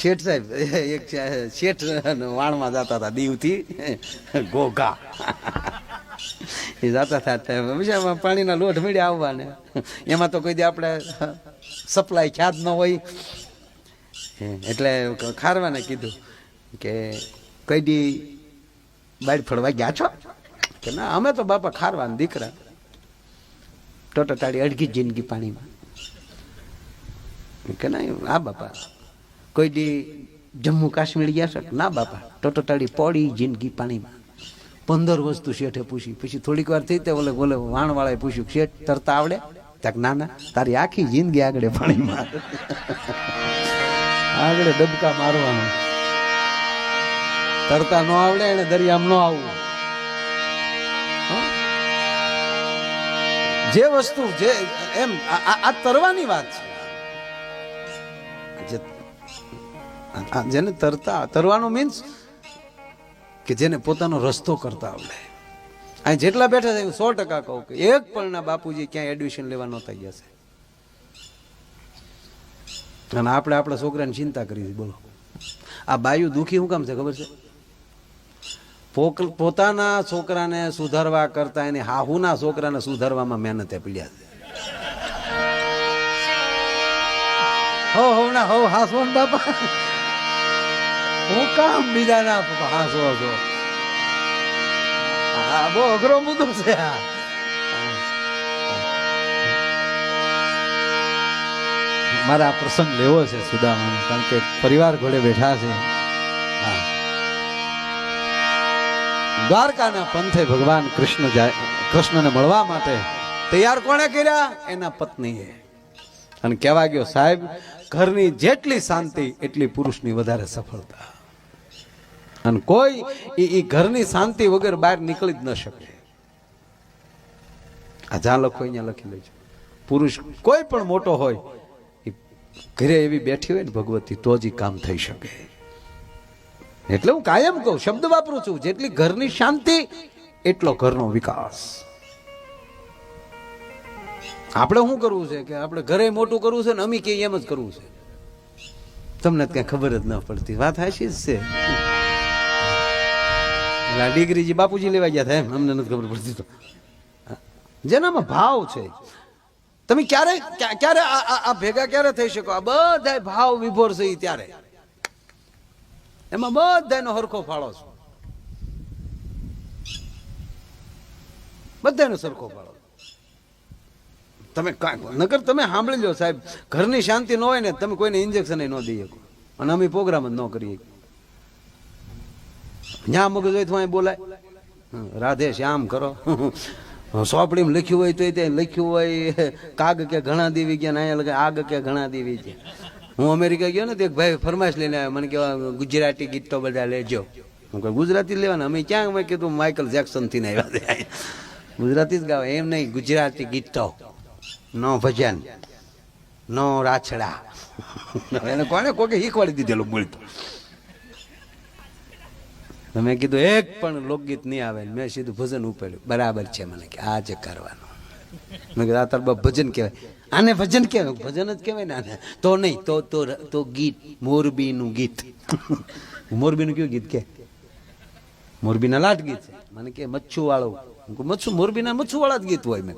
શેઠ સાહેબ, એક શેઠ વાણમાં જતા હતા દીવથી. ઘોઘા. એ જતા હતા વિશાળમાં પાણીના લોટ મળ્યા આવવાને. એમાં તો કોઈ દી આપણે સપ્લાય ખ્યાત ન હોય. એટલે ખારવાને કીધું કે કઈ દી બાઈડ ફળવા ગયા છો? કે ના, અમે તો બાપા ખારવાના દીકરા. ટોટટાળી અડધી જિંદગી પાણીમાં. કે ના, આ બાપા. કોઈ દી જમ્મુ કાશ્મીર ગયા છો? ના બાપા ટોટોટાળી પડી જિંદગી પાણીમાં. પંદર વસ્તુ શેઠે પૂછી. પછી થોડીક વાર થઈ તે ઓલે બોલે વાણવાળાએ પૂછ્યું, શેઠ તરતા આવડે? તક ના ના, તારી આખી જિંદગી આગળ પાણીમાં. આગળ ડબકા મારવાનો. તરતા ન આવડે એને દરિયામાં ન આવવું. જે વસ્તુ, જે, એમ આ તરવાની વાત છે. જેને તરતા, તરવાનું મીન્સ કે જેને પોતાનો રસ્તો કરતા આવડે. અહીં જેટલા બેઠા છે, સો ટકા કહું કે એક પણના બાપુજી ક્યાંય એડમિશન લેવા નહોતા ગયા છે. અને આપણે આપણા છોકરાની ચિંતા કરી બોલો. આ બાયુ દુઃખી શું કામ છે, ખબર છે? પોતાના છોકરાને સુધારવા કરતા એની હાહુના છોકરાને સુધારવામાં મહેનતે પીડ્યા છે. હો હો ના હો હા સોન બાપા. હું કામ બીજા ના હાસો છો હા બહુ અઘરો મુદ્દો છે આ મારે આ પ્રસંગ લેવો છે સુદામાનો કારણ કે પરિવાર ઘોડે બેઠા છે. દ્વારકાના પંથે ભગવાન કૃષ્ણ જાય, કૃષ્ણને મળવા માટે તૈયાર કોણે કર્યા? એના પત્નીએ. અને કહેવા ગયો, સાહેબ, ઘરની જેટલી શાંતિ, એટલી પુરુષની વધારે સફળતા. અને કોઈ ઈ ઘરની શાંતિ વગર બહાર નીકળી જ ન શકે. આ જ્યાં લખો અહીંયા લખી લેજો. પુરુષ કોઈ પણ મોટો હોય એ ઘરે એવી બેઠી હોય ને ભગવતી, તો જ કામ થઈ શકે. એટલે હું કાયમ કહું, શબ્દ વાપરું છું, જેટલી ઘરની શાંતિ, એટલો ઘરનો વિકાસ. આપણે શું કરવું છે કે આપણે ઘરે મોટું કરવું છે ને અમી કે એમ જ કરવું છે? તમને ક્યાં ખબર જ ન પડતી. વાત હાશી જ છે. એટલે ડિગ્રીજી બાપુજી લેવા ગયા થાય એમ. અમને નથી ખબર પડતી તો. જેનામાં ભાવ છે. તમે ક્યારે ક્યારે આ- ભેગા ક્યારે થઈ શકો? આ બધા ભાવ વિભોર છે ત્યારે. એમાં બધાનો હરખો ફાળો છે. બધાનો સરખો ફાળો તમે નગર તમે સાંભળી લો સાહેબ ઘરની શાંતિ ન હોય ને તમે કોઈને ઇન્જેક્શન ન દઈ શકો. અને અમે પ્રોગ્રામ જ ન કરીએ. જ્યાં મગજ હોય તો બોલાય. રાધે શ્યામ કરો. સોપડીમાં લખ્યું હોય તો તે લખ્યું હોય. કાગ કે ઘણા દેવી ગયા અહીંયા લગે આગ કે ઘણા દેવી ગયા. હું અમેરિકા ગયો ને તો એક ભાઈ ફરમાશ લઈને આવ્યો. મને કહેવા, ગુજરાતી ગીત તો બધા લેજો. હું કહું, ગુજરાતી લેવાના? અમે ક્યાં? મેં કીધું, માઇકલ જેક્સનથી ને આવ્યા ગુજરાતી જ ગાવે. એમ નહીં, ગુજરાતી ગીતો નો ભજન, નો રાછડા. એને કોને કોકે શીખવાડી દીધેલું બોલતું તો. મેં કીધું, એક પણ લોકગીત નહીં આવે. મેં સીધું ભજન ઉપાડ્યું. બરાબર છે મને કે, આ જ કરવાનું. મેં કીધું, આ તાર ભજન કહેવાય. આને ભજન કહેવાય? ભજન જ કહેવાય ને આને. તો નહીં, તો તો તો ગીત, મોરબીનું ગીત. મોરબીનું કયું ગીત કે? મોરબીના લાટ ગીત છે. મને કે, મચ્છુવાળું. મચ્છુ, મોરબીના મચ્છુવાળા જ ગીત હોય. મેં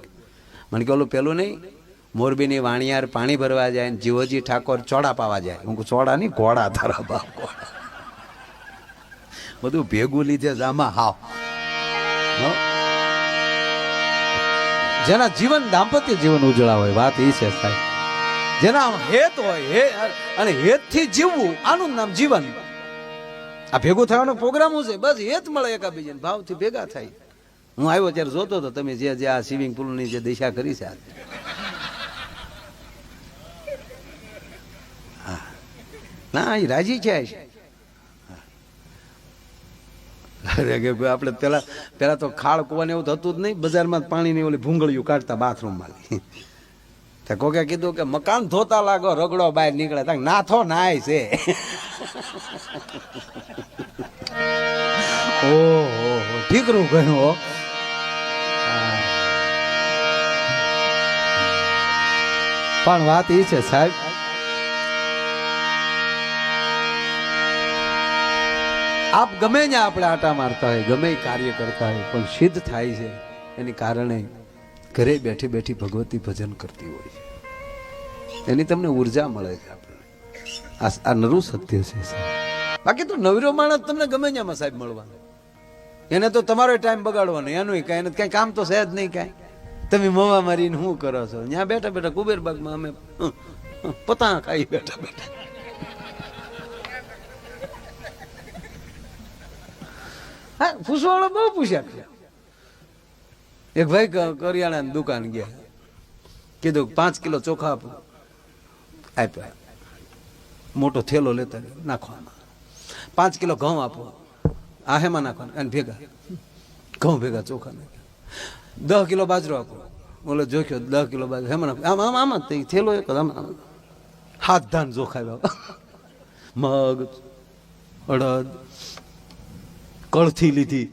મને કે, ઓલું પેલું નહીં. મોરબીની વાણિયાર પાણી ભરવા જાય જીવોજી ઠાકોર ચોડા પાવા જાય. હું ચોડા નહીં, ઘોડા તારા બાપ, ઘોડા. બધું ભેગું લીધે જ આમાં હાવ. જેના જીવન દાંપત્ય જીવન ઉજળા હોય વાત એ છે સાહેબ. જેના હેત હોય, હે, અને હેતથી જીવવું, આનું નામ જીવન. આ ભેગું થવાનો પ્રોગ્રામ હું છે? બસ હેત મળે એકાબીજાને, ભાવથી ભેગા થાય. હું આવ્યો ત્યારે જોતો હતો, તમે જે જે આ સ્વિમિંગ પુલની જે દિશા કરી છે. ના એ રાજી છે અરે કે આપણે પેલા પહેલાં તો ખાળ કૂવાને એવું થતું જ નહીં. બજારમાં પાણીની ઓલી ભૂંગળીઓ કાઢતા બાથરૂમમાં. તો કોકે કીધું કે મકાન ધોતા લાગો, રગડો બહાર નીકળે. ત્યાં નાથો નાય છે. ઓહો ઠીકરું કહ્યું પણ વાત એ છે સાહેબ આપ ગમે ત્યાં આપણે આટા મારતા હોય, ગમે કાર્ય કરતા હોય, પણ સિદ્ધ થાય છે, એની કારણે ઘરે બેઠી બેઠી ભગવતી ભજન કરતી હોય છે. એની તમને ઊર્જા મળે છે આપણને. આ નરું સત્ય છે. બાકી તો નવરો માણસ તમને ગમે ત્યાં સાહેબ મળવાનો. એને તો તમારો ટાઈમ બગાડવાનો. એનું કાંઈ એને કાંઈ કામ તો છે નહીં કાંઈ. તમે મોવા મારીને શું કરો છો? ત્યાં બેઠા બેઠા કુબેરબાગમાં અમે પતા ખાઈ બેઠા બેઠા. હા પૂછવાળો બહુ પૂછ્યા છે. એક ભાઈ કરિયાણાની દુકાન ગયા. કીધું, પાંચ કિલો ચોખા આપો. આપ્યા. મોટો થેલો લેતા નાખવામાં. પાંચ કિલો ઘઉં આપો. આ હેમાં નાખવાના અને ભેગા. ઘઉં ભેગા ચોખા નાખ્યા. દસ કિલો બાજરો આપો. બોલે, જોખ્યો દસ કિલો બાજરો. હેમાં નાખો આમ આમ આમ જ થેલો એક આમ. હાથ ધાન ચોખાવ્યા મગ, અડદ કળથી લીધી.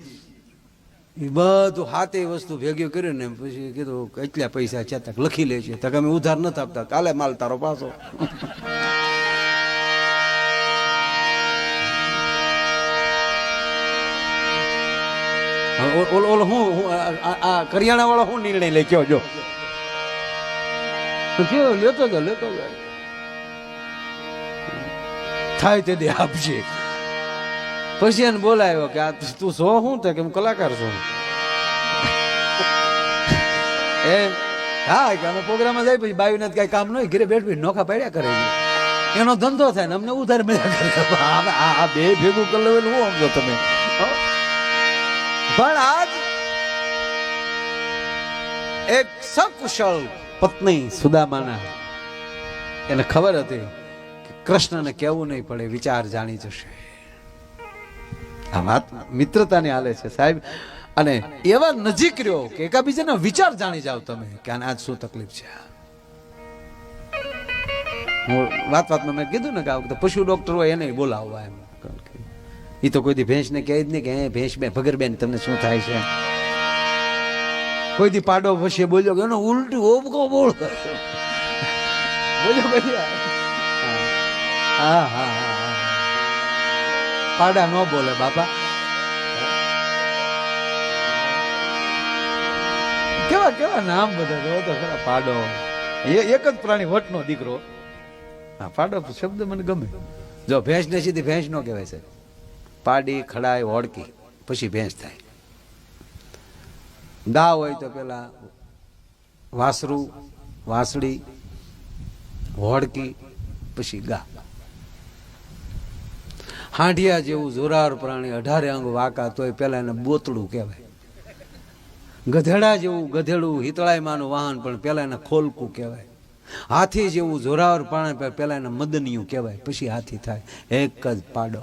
એ બધું હાથે વસ્તુ ભેગી કર્યું ને પછી કીધું કેટલા પૈસા છે તક લખી લે છે તક અમે ઉધાર નથી આપતા. કાલે માલ તારો પાછો. ઓલો ઓલો હું આ- કરિયાણા વાળો હું નિર્ણય લે કયો જો લેતો તો લેતો તો થાય તે દે આપશે પછી એને બોલાયો કે આ તું છો શું કે હું કલાકાર છું. એ હા, કે અમે પ્રોગ્રામમાં જાય પછી બાયુને કઈ કામ નહીં, ઘરે બેઠ બેઠ નોખા પાડ્યા કરે એનો ધંધો થાય ને અમને ઉધાર મળ્યા આ બે ભેગું કરી લેવું હું સમજો તમે. પણ આજ એક સકુશળ પત્ની સુદામાના એને ખબર હતી કે કૃષ્ણને કેવું નહીં પડે, વિચાર જાણી જશે. આ વાત મિત્રતાની હાલે છે, સાહેબ. અને એવા નજીક રહ્યો કે એકાબીજાના વિચાર જાણી જાઓ તમે કે આને આજ શું તકલીફ છે? હું વાત વાતમાં મેં કીધું ને કે આ વખતે પશુ ડોક્ટર હોય એને બોલાવવા એમ. એ તો કોઈ દી ભેંસને કહે જ નહીં કે, હે, ભેંસ બે, ભગરબેન, તમને શું થાય છે? કોઈ દી પાડો પછી બોલ્યો કે, એનો ઉલટું ઓબકો બોલ. બોલ્યો હા હા હા. પાડા ન બોલે, બાપા. કેવા કેવા નામ બધા જો તો ખરા પાડો. એ એક જ પ્રાણી વટનો દીકરો. હા, પાડો શબ્દ મને ગમે. જો, ભેંસ ને સીધી ભેંસ નો કહેવાય છે પાડી ખડાય હોડકી, પછી ભેંસ થાય. દા હોય તો પેલા વાસરું, વાસળી, હોડકી, પછી ગા. હાંડિયા જેવું જોરાર પ્રાણી અઢારે અંગ વાકા તોય પેલા એને બોતડું કહેવાય. ગધેડા જેવું ગધેડું હિતળાયમાનું વાહન પણ પેલા એને ખોલકું કહેવાય. હાથી જેવું જોરાવર પણ પેલા એને મદનિયું કહેવાય. પછી હાથી થાય. એક જ પાડો.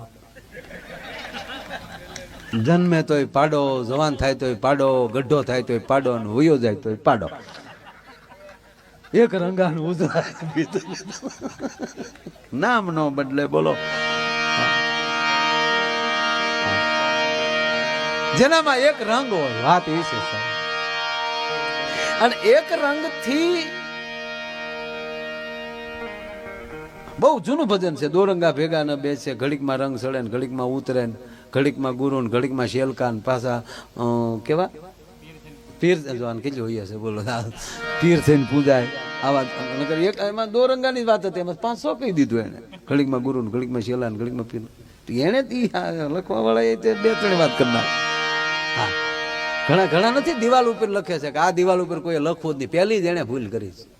જન્મે તોય પાડો, જવાન થાય તોય પાડો, ગઢો થાય તોય પાડો અને વયો જાય તોય પાડો. એક રંગાનું ઉજરાય નામ નો બદલે બોલો. જેનામાં એક રંગ હોય, વાત એ છે અને એક રંગથી બહુ જૂનું ભજન છે. દોરંગા ભેગા ન બેસે, ઘડીકમાં રંગ સડે ને ઘડીકમાં ઉતરે ને, ઘડીકમાં ગુરુ ને ઘડીકમાં શેલકા ને પાછા કેવા? પીર જોવાન કેટલી હોય છે, બોલો. પીર થઈને પૂજાય. આવા, નકર એક, એમાં દોરંગાની વાત હતી. એમાં પાંચસો કહી દીધું એને. ઘડીકમાં ગુરુ ને ઘડીકમાં શેલા ને ઘડીકમાં પીર. એને લખવા વાળા એ બે ત્રણ વાત કરનાર હા. ઘણા ઘણા નથી? દિવાલ ઉપર લખે છે કે આ દિવાલ ઉપર કોઈ લખવું જ નહીં. પહેલી જ એને ભૂલ કરી છે.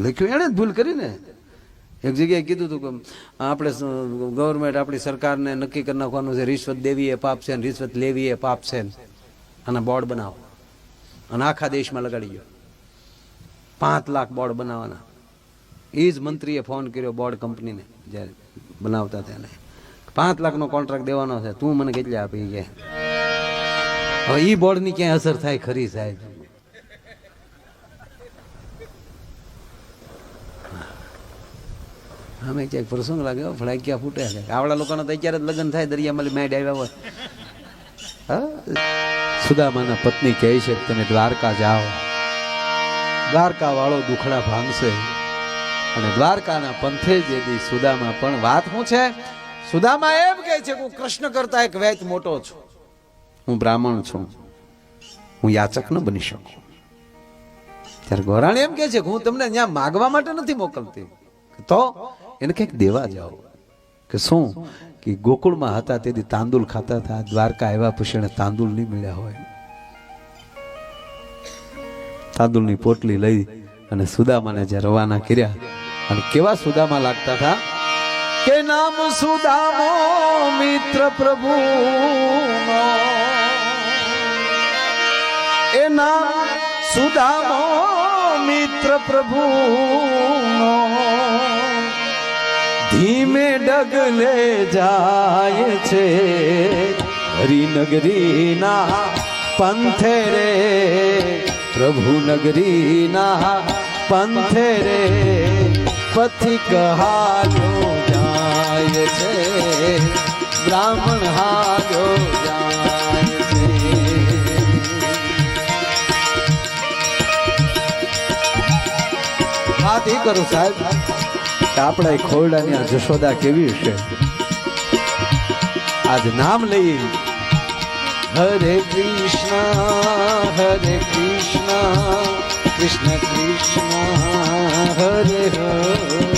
લખ્યું એણે જ ભૂલ કરી ને એક જગ્યાએ કીધું હતું કે આપણે ગવર્મેન્ટ આપણી સરકારને નક્કી કરી નાખવાનું છે, રિશ્વત દેવી એ પાપ છે રિશ્વત લેવી એ પાપ છે ને. આના બોર્ડ બનાવો. અને આખા દેશમાં લગાડી ગયો. પાંચ લાખ બોર્ડ બનાવવાના. એ જ મંત્રીએ ફોન કર્યો બોર્ડ કંપનીને, જ્યારે બનાવતા તેને પાંચ લાખનો કોન્ટ્રાક્ટ દેવાનો છે. તું મને કેટલા આપી કે? હવે એ બોર્ડની ક્યાંય અસર થાય ખરી સાહેબ? અમે ક્યાંક પ્રસંગ લાગ્યો હો, ફડાક્યા ફૂટે છે. આવડા લોકોના તો અત્યારે જ લગ્ન થાય દરિયામાં મેડ આવ્યા હોય? સુદામાના પત્ની કહે છે તમે દ્વારકા જાઓ. દ્વારકા વાળો દુખડા ભાંગશે. અને દ્વારકાના પંથે જે સુદામા પણ વાત શું છે? સુદામા એમ કહે છે કે હું કૃષ્ણ કરતા એક વેચ મોટો છું. હું બ્રાહ્મણ છું. હું યાચક ન બની શકું. ત્યારે ગોરાણી એમ કે છે કે હું તમને ત્યાં માગવા માટે નથી મોકલતી. તો એને કંઈક દેવા જાઓ. કે શું? કે ગોકુળમાં હતા તેથી તાંદુલ ખાતા હતા. દ્વારકા આવ્યા પછી તાંદુલ નહીં મળ્યા હોય. તાંદુલની પોટલી લઈ અને સુદામાને જે રવાના કર્યા. અને કેવા સુદામા લાગતા હતા? કે નામ સુદામો મિત્ર પ્રભુ એ નામ સુદામો મિત્ર પ્રભુ ધીમે ડગલે જાય છે હરિનગરીના પંથે રે પ્રભુ નગરીના પંથે રે પથિક હાલો જાય છે, બ્રાહ્મણ હાજો જાય છે. વાત એ કરું સાહેબ, કે આપણા એ ખોરડાની આ જશોદા કેવી હશે આજ નામ લઈ હરે કૃષ્ણ હરે કૃષ્ણ કૃષ્ણ કૃષ્ણ, હરે હરે.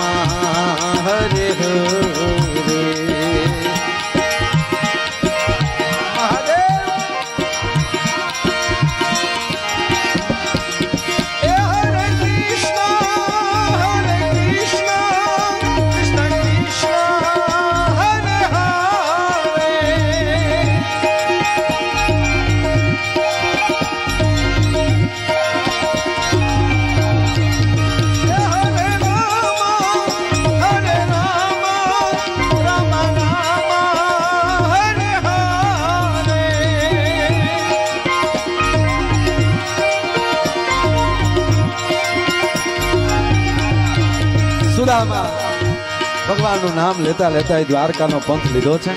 સુદામા ભગવાનનું નામ લેતા લેતા એ દ્વારકાનો પંથ લીધો છે.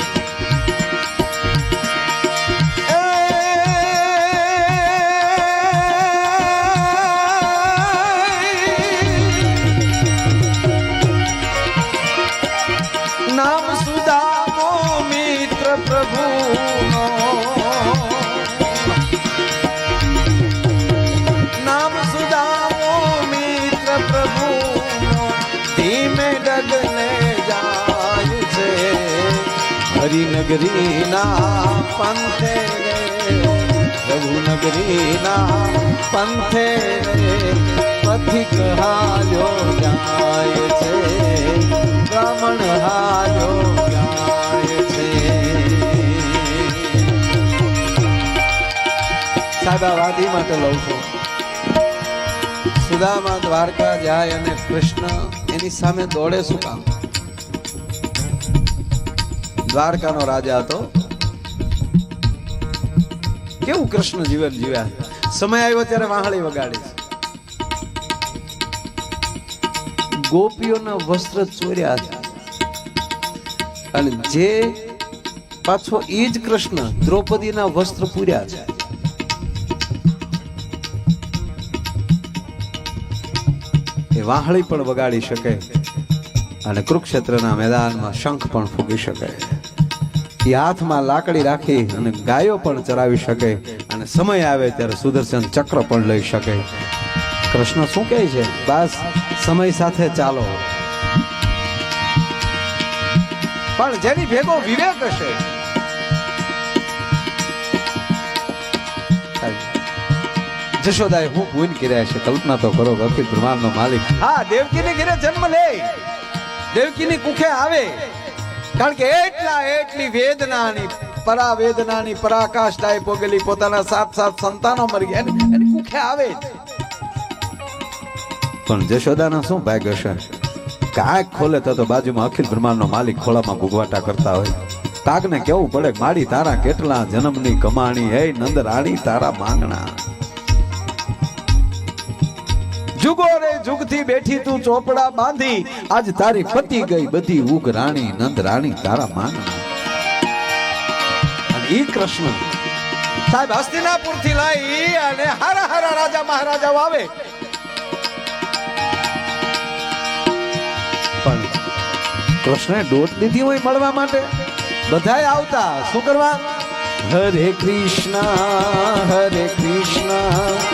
હરિનગરીના પંથે રઘુનગરીના પંથે પથિક હાલ્યો જાય છે બ્રાહ્મણ હાલ્યો જાય છે સાહેબ વાત માટે લઉં છું। સુદામા દ્વારકા જાય અને કૃષ્ણ એની સામે દોડે શું કામ? દ્વારકાનો રાજા હતો. કેવું કૃષ્ણ જીવન જીવ્યા? સમય આવ્યો ત્યારે વાહળી વગાડી. ગોપીઓના વસ્ત્ર ચોર્યા. હતા અને જે પાછો એ જ કૃષ્ણ દ્રૌપદીના વસ્ત્ર પૂર્યા. છે એ વાહળી પણ વગાડી શકે. અને કુરુક્ષેત્રના મેદાનમાં શંખ પણ ફૂગી શકે. એ હાથમાં લાકડી રાખી અને ગાયો પણ ચરાવી શકે. અને સમય આવે ત્યારે સુદર્શન ચક્ર પણ લઈ શકે. કૃષ્ણ શું કહે છે? બસ, સમય સાથે ચાલો. પણ જેની ભેગો વિવેક હશે. જશોદાએ હું ભૂન કર્યા છે. કલ્પના તો કરો અખિલ બ્રહ્માંડનો માલિક. હા, દેવકીની ઘરે જન્મ લે. દેવકીની કુખે આવે. કારણ કે એટલા એટલી વેદનાની પરા વેદનાની પરાકાષ્ઠાએ પોગેલી પોતાના સાત સાત સંતાનો મરી ગયા. એની કુખે આવે. પણ જશોદાના શું ભાગ્ય હશે કાંઈક ખોલે તો બાજુમાં અખિલ બ્રહ્માંડનો માલિક ખોળામાં ભૂગવાટા કરતા હોય. તાકને કેવું પડે માડી તારા કેટલા જન્મની કમાણી હે, નંદ રાણી તારા માંગણા. જુગો રે જુગથી બેઠી તું ચોપડા બાંધી. આજ તારી પતિ ગઈ બધી ઉગ રાણી નંદ રાણી તારા માન અને ઈ કૃષ્ણ. સાહેબ હસ્તિનાપુરથી લઈ અને હારા હારા રાજા મહારાજાઓ આવે. પણ કૃષ્ણે દોટ દીધી હોય મળવા માટે? બધાય આવતા. શું કરવા? હરે કૃષ્ણ હરે કૃષ્ણ.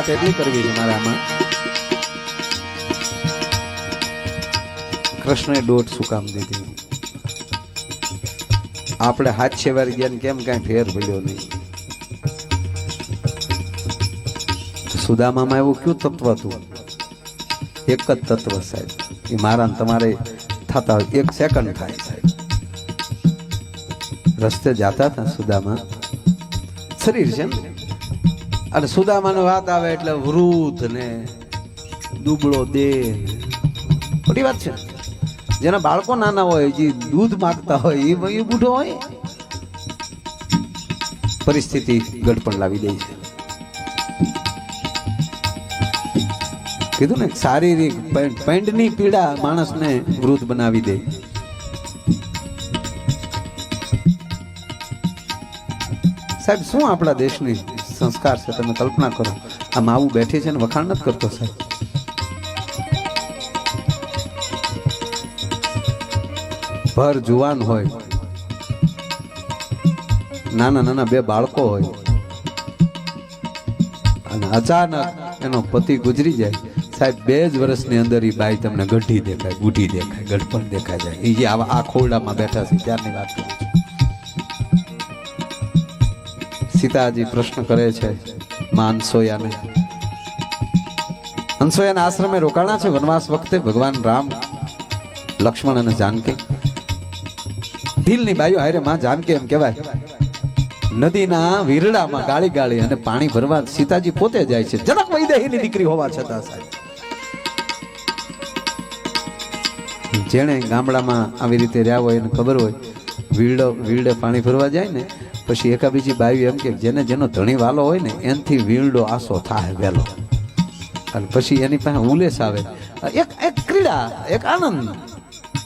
વાત એટલી કરવી છે મારામાં. કૃષ્ણે દોટ શું કામ દીધી? આપણે હાથ છેવારી ગયા કેમ કાંઈ ફેર પડ્યો નહીં? સુદામામાં એવું કયું તત્વ હતું? એક જ તત્વ સાહેબ. એ મારા તમારે થતા એક સેકન્ડ થાય સાહેબ. રસ્તે જાતા હતા સુદામા. શરીર છે ને? અને સુદામાની વાત આવે એટલે વૃદ્ધ ને દુબળો દેહ ખોટી વાત છે. જેના બાળકો નાના હોય, જે દૂધ માગતા હોય, એ એ બુઢો હોય. પરિસ્થિતિ ગડપણ લાવી દે છે. કીધું ને, શારીરિક પૈ- પૈંડની પીડા માણસને વૃદ્ધ બનાવી દે. સાહેબ, શું આપણા દેશની સંસ્કાર છે, તમે કલ્પના કરો. આ માવું બેઠી છે ને વખાણ નથી કરતો સાહેબ. ભર જુવાન હોય. નાના નાના બે બાળકો હોય. અને અચાનક એનો પતિ ગુજરી જાય. સાહેબ, બે જ વર્ષની અંદર એ બાઈ તમને ગઢી દેખાય બુઢી દેખાય, ગઢપણ દેખાય જાય. એ જે આવા આ ખોરડામાં બેઠા છે, ત્યારની વાત કરું. સીતાજી પ્રશ્ન કરે છે, માં અનસોયાને? આશ્રમે રોકાણા છે વનવાસ વખતે ભગવાન રામ, લક્ષ્મણ અને જાનકી. ઢીલની બાયો હારે માં જાનકી એમ કહેવાય, નદીના વીરડામાં ગાળી ગાળી અને પાણી ભરવા સીતાજી પોતે જાય છે. જનક વૈદેહીની દીકરી હોવા છતાં સાહેબ. જેણે ગામડામાં આવી રીતે રહ્યા હોય એને ખબર હોય વીરડો વીરડે પાણી ભરવા જાય ને પછી એકા બીજી બાઈ એમ કે જેને જેનો ધણી વાલો હોય ને, એનથી વીણડો આસો થાય વહેલો અને પછી એની પાસે ઉલેસ આવે. એક એક ક્રીડા, એક આનંદ.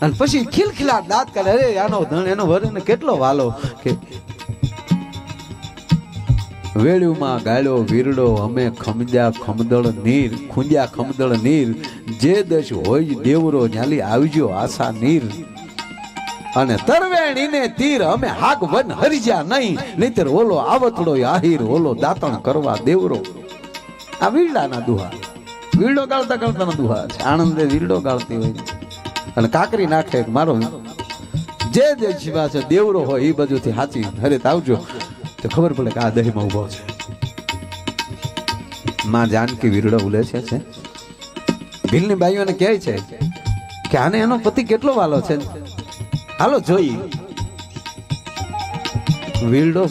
અને પછી ખિલખિલાટ દાંત કરે અરે, આનો ધણ, એનો વર એને કેટલો વાલો કે વેળ્યુમાં ગાળ્યો વીરડો, અમે ખમજા ખમદળ નીર, ખુંજા ખમદળ નીર. જે દશ હોય દેવરો, ન્યાલી આવજો આશા નીર. અને તરવેણીને તીર અમે હાક વન હરિજ્યા નહીં. નહીતર ઓલો આવતડો આહીર, ઓલો દાતણ કરવા દેવરો. આ વીરડાના દુહા. વીરડો ગાળતા ગાળતાના દુહા છે. આણંદે વીરડો ગાળતી હોય અને કાકરી નાખે મારો જે જે શિવા છે, દેવરો હોય, એ બાજુથી હાચી. હરે આવજો. તો ખબર પડે કે આ દહીંમાં ઊભો છે. માં જાનકી વીરડો ઉલે છે છે. ભીલની બાઈઓને કહે છે કે આને એનો પતિ કેટલો વાલો છે? હાલો, જોઈ. વીરડો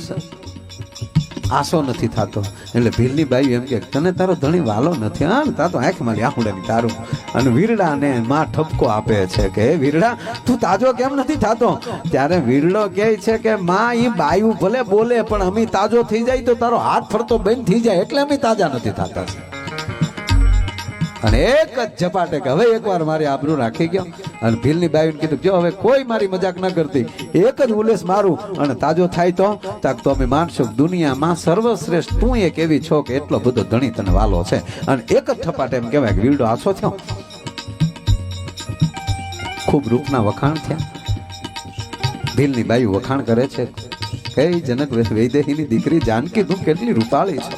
આસો નથી થતો. એટલે ભીલની બાઈ એમ કે, તને તારો ધણી વાલો નથી. હા તા આંખ મારી આહુડાની તારું. અને વીરડાને માં ઠપકો આપે છે કે વીરડા, તું તાજો કેમ નથી થતો? ત્યારે વીરડો કહે છે કે, માં એ બાયું ભલે બોલે, પણ અમે તાજો થઈ જાય તો તારો હાથ ફરતો બંધ થઈ જાય, એટલે અમે તાજા નથી થતા. અને એક જ ઝપાટે કે, હવે એકવાર મારી આબરૂ રાખી ગયો. અને ભીલની બાઈને કીધું, જો હવે કોઈ મારી મજાક ન કરતી, એક જ ઉલેસ મારું અને તાજો થાય તો? તાક તો અમે માનશું દુનિયામાં સર્વશ્રેષ્ઠ તું એક એવી છો કે એટલો બધો ધણી તને વાલો છે. અને એક જ થપાટ એમ કહેવાય કે વીડો આછો થયો. ખૂબ રૂપના વખાણ થયા. ભીલની બાઈ વખાણ કરે છે, કઈ જનક વૈદેહીની દીકરી જાનકી તું કેટલી રૂપાળી છે.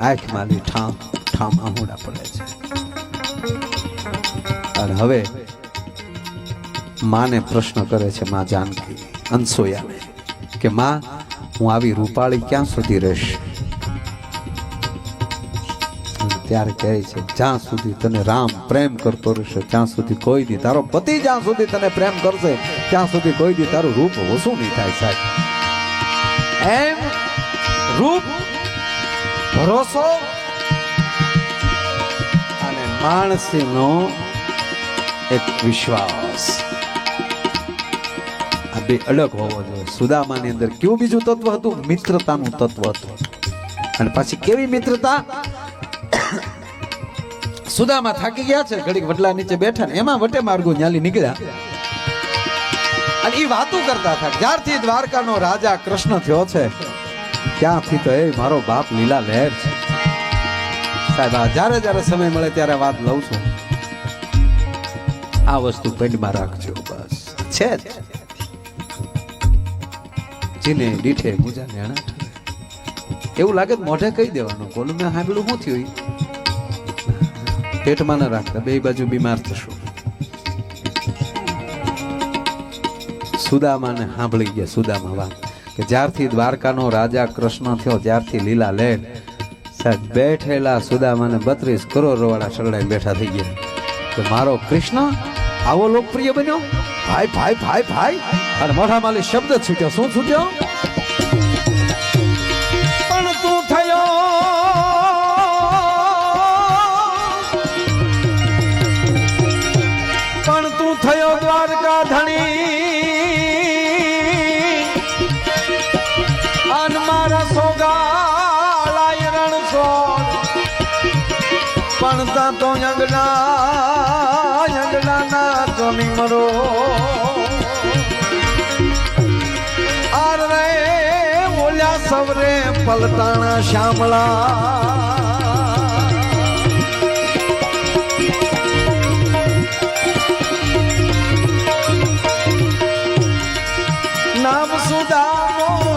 આંખ માલી ઠામ. ઠામ આહુડા પડે છે. અને હવે માને પ્રશ્ન કરે છે માં જાનકી અનસોયાને કે માં, હું આવી રૂપાળી ક્યાં સુધી રહીશ? ત્યારે કહે છે, જ્યાં સુધી તને રામ પ્રેમ કરતો રહેશે, ત્યાં સુધી કોઈ દી તારો પતિ જ્યાં સુધી તને પ્રેમ કરશે, ત્યાં સુધી કોઈ દી તારું રૂપ ઓછું નહીં થાય સાહેબ. એમ રૂપ ભરોસો માણસનો એક વિશ્વાસ. આ બે અલગ હોવો જોઈએ. સુદામાની અંદર કેવું બીજું તત્વ હતું? મિત્રતાનું તત્વ હતું. અને પછી કેવી મિત્રતા? સુદામા થાકી ગયા છે, ઘડીક વડલા નીચે બેઠા ને એમાં વટે માર્ગો ન્યાલી નીકળ્યા. અને એ વાતો કરતા હતા, જ્યારથી દ્વારકાનો રાજા કૃષ્ણ થયો છે, ત્યાંથી તો એ મારો બાપ લીલા લહેર છે. સાહેબ જ્યારે જ્યારે સમય મળે ત્યારે વાત લઉં છું. આ વસ્તુ પેટમાં રાખજો, બસ. છે જીને દીઠે મુજા નેણા એવું લાગે મોઢે કહી દેવાનું કોનું મેં હાંભળું શું થયું પેટમાં ના રાખતા, બે બાજુ બીમાર થશો. સુદામાને સાંભળી ગયા, સુદામા વાત. કે જ્યારથી દ્વારકાનો રાજા કૃષ્ણ થયો, ત્યારથી લીલા લેન સાહેબ, બેઠેલા સુદામાને બત્રીસ કરોડ વાળા શરણાઈ બેઠા થઈ ગયા. કે મારો કૃષ્ણ આવો લોકપ્રિય બન્યો? ભાઈ ભાઈ ભાઈ ભાઈ. અને મોઢા માલી શબ્દ છૂટ્યો. શું છૂટ્યો? પણ તા અંગના અંગના ના તો નિમરો આરે ઓલ્યા સવરે પલટાણા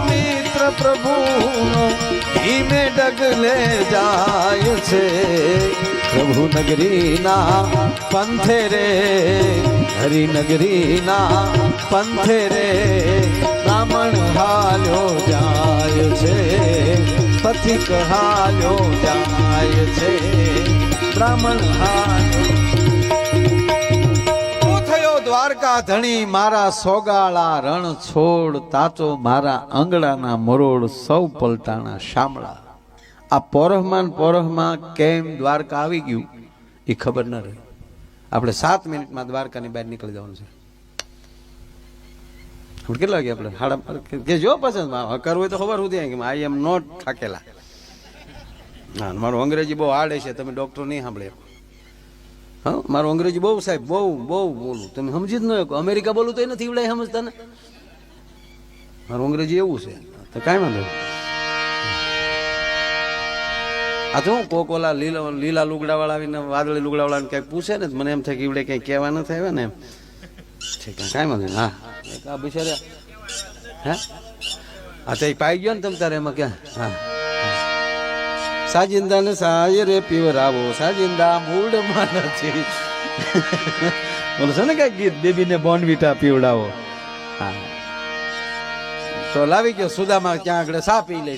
મિત્ર પ્રભુનો, ધીમે ડગલે જાય છે. પ્રભુ નગરીના પંથે રે, હરિનગરીના પંથે રે, બ્રાહ્મણ હાલ્યો જાય છે, પથિક હાલ્યો જાય છે, બ્રાહ્મણ હાલ્યો થયો દ્વારકા ધણી મારા સોગાળા રણ છોડ તાચો મારા આંગળાના મરોડ સૌ પલટાણા શામળા. આ પોરહમાં પોરહમાં કેમ દ્વારકા આવી ગયું, એ ખબર ન રહી. આપણે સાત મિનિટમાં દ્વારકાની બહાર નીકળી જવાનું છે. કેટલા વાગે આપણે? સાડા કે જો પસંદ કરવું હોય તો ખબર સુધી કે આઈ એમ નોટ થાકેલા. હા, મારું અંગ્રેજી બહુ હાર્ડ છે, તમે ડૉક્ટર નહીં સાંભળે. હા, મારું અંગ્રેજી બહુ, સાહેબ, બહુ બહુ બોલું. તમે સમજી જ ન અમેરિકા બોલું તો એ નથી સમજતા ને મારું અંગ્રેજી એવું છે. તો કાંઈ વાંધો નહીં. આ તો કોક ઓલા લીલા લીલા લુગડાવાળા આવીને વાદળી લુગડાવાળાને કંઈક પૂછે ને મને એમ થાય કે ઈવડે કંઈ કહેવા નથી થાય ને એમ. કાંઈ વાંધો હા. આ બિચારે હે? હા તો પાઈ ગયો ને તમ તારે એમાં ક્યાં? હા. સાજિંદા ને સાય રે પીવરાવો, સાજિંદા મૂળમાં નથી બોલો, છો ને કઈ ગીત? બેબીને બોનવીટા પીવડાવો. હા. તો લાવી ગયો સુદામાં ક્યાં આગળ સા પી લે.